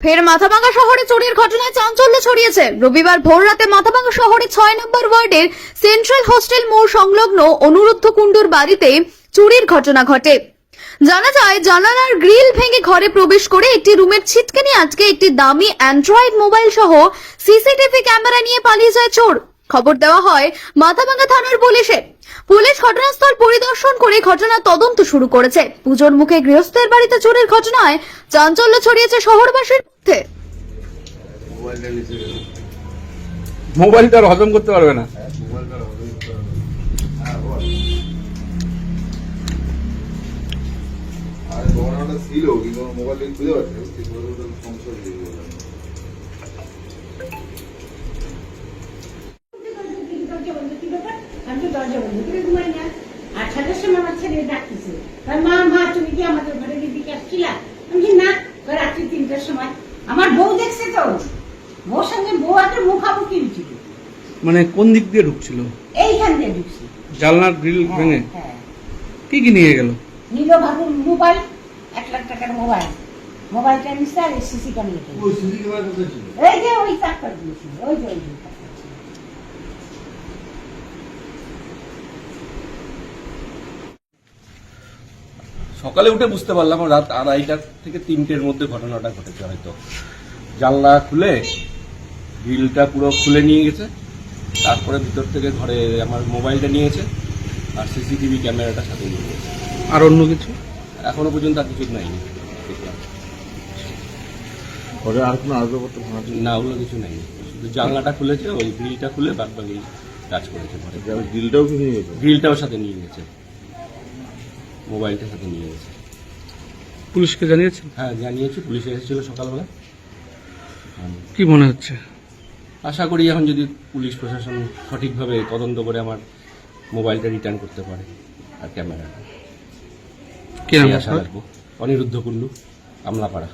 ফের মাথাভাঙ্গা শহরে চুরির ঘটনায় চাঞ্চল্য ছড়িয়েছে। রবিবার ভোররাতে মাথাভাঙ্গা শহরে ছয় নম্বর ওয়ার্ডের সেন্ট্রাল হোস্টেল মোড় সংলগ্ন অনুরুদ্ধ কুণ্ডুর বাড়িতে চুরির ঘটনা ঘটে। জানা যায়, জানালার গ্রিল ভেঙে ঘরে প্রবেশ করে একটি রুমের ছিটকানি আটকে একটি দামি অ্যান্ড্রয়েড মোবাইল সহ সিসিটিভি ক্যামেরা নিয়ে পালিয়ে যায় চোর। খবর দেওয়া হয়, মাথাভাঙ্গা থানার পুলিশে। পুলিশ ঘটনাস্থল পরিদর্শন করে ঘটনার তদন্ত শুরু করেছে। পুজোর মুখে গৃহস্থের বাড়িতে চোরের ঘটনায় চাঞ্চল্য ছড়িয়েছে শহরবাসীর মোবাইলটা আর হজম করতে পারবে না। আরে ছিল কিন্তু খুঁজে পাচ্ছে আমি তো দরজা বন্ধ করে ঘুমাই না আটটার সময় আমার ছেলে ডাকতেছে মা মা তুমি কি আমাদের ঘরে দিকে আসছিলা আমি বলছি, না ওই রাত্রি তিনটার সময় আমার বউ দেখছে তো। বউর সঙ্গে বউ একটা মুখামুখি ছিল মানে কোন দিক দিয়ে ঢুকছিল? এইখান দিয়ে ঢুকছিল জানলার গ্রিল হ্যাঁ, ভেঙে? হ্যাঁ। কি কি নিয়ে গেল? নিল বাবুর মোবাইল এক লাখ টাকার মোবাইল। মোবাইলটা নিচ্ছে আর সিসি ক্যামেরা ওই সিসি ক্যামেরা কোথায় ছিল? এই যে ওই চাকটা দিয়েছিল ওই যে ওই যে চাকটা ছিল। সকালে উঠে বুঝতে পারলাম রাত আড়াইটা থেকে তিনটের মধ্যে ঘটনাটা ঘটেছে হয়তো। জানলা খুলে গ্রিলটা পুরো খুলে নিয়ে গেছে তারপরে ভিতর থেকে ঘরে আমার মোবাইলটা নিয়েছে আর সিসিটিভি ক্যামেরাটা সাথে নিয়ে গেছে। আর অন্য কিছু? এখনও পর্যন্ত আর কিছু নাই। দেখলাম ঘরে আর কোনো আসবাবপত্র ভাঙা না ওগুলো কিছু নাই। শুধু জানলাটা খুলেছে ওই গ্রিলটা খুলে বাদ বাকি কাজ করেছে ঘরে। গ্রিলটাও কি নিয়ে গেছে? গ্রিলটাও সাথে নিয়ে গেছে। মোবাইলটা সাথে নিয়ে গেছে। পুলিশকে জানিয়েছেন? হ্যাঁ জানিয়েছি পুলিশ এসেছিল সকালবেলা। কি মনে হচ্ছে? আশা করি এখন যদি পুলিশ প্রশাসন সঠিকভাবে তদন্ত করে আমার মোবাইলটা রিটার্ন করতে পারে আর ক্যামেরাটা কি আশা? রাখব। অনিরুদ্ধ কুল্লু আমলাপাড়া।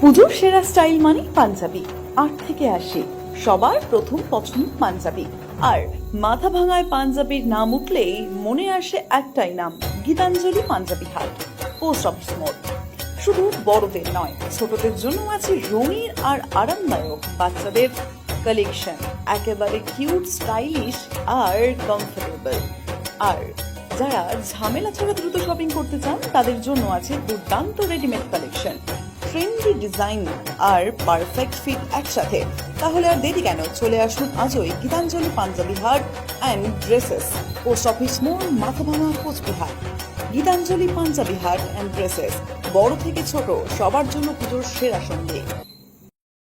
পুজোর সেরা স্টাইল মানে পাঞ্জাবি। আট থেকে আসে সবার প্রথম পছন্দ পাঞ্জাবি। আর মাথা ভাঙায় পাঞ্জাবির নাম উঠলেই মনে আসে একটাই নাম, গীতাঞ্জলি পাঞ্জাবি হাট পোস্ট অফিস মোড় শুধু বড়দের নয়, ছোটদের জন্য আছে রঙিন আর আরামদায়ক বাচ্চাদের কালেকশন একেবারে কিউট স্টাইলিশ আর কমফোর্টেবল আর যারা ঝামেলা ছাড়া দ্রুত শপিং করতে চান, তাদের জন্য আছে দুর্দান্ত রেডিমেড কালেকশন ট্রেন্ডি ডিজাইন আর পারফেক্ট ফিট একসাথে। তাহলে আর দেরি কেন? চলে আসুন আজই গীতাঞ্জলি পাঞ্জাবি হাট অ্যান্ড ড্রেসেস পোস্ট অফিস মোড় মাথাভাঙা কোচবিহার। গীতাঞ্জলি পাঞ্জাবি হাট অ্যান্ড ড্রেসেস বড় থেকে ছোট, সবার জন্য পুজোর সেরা সঙ্গী।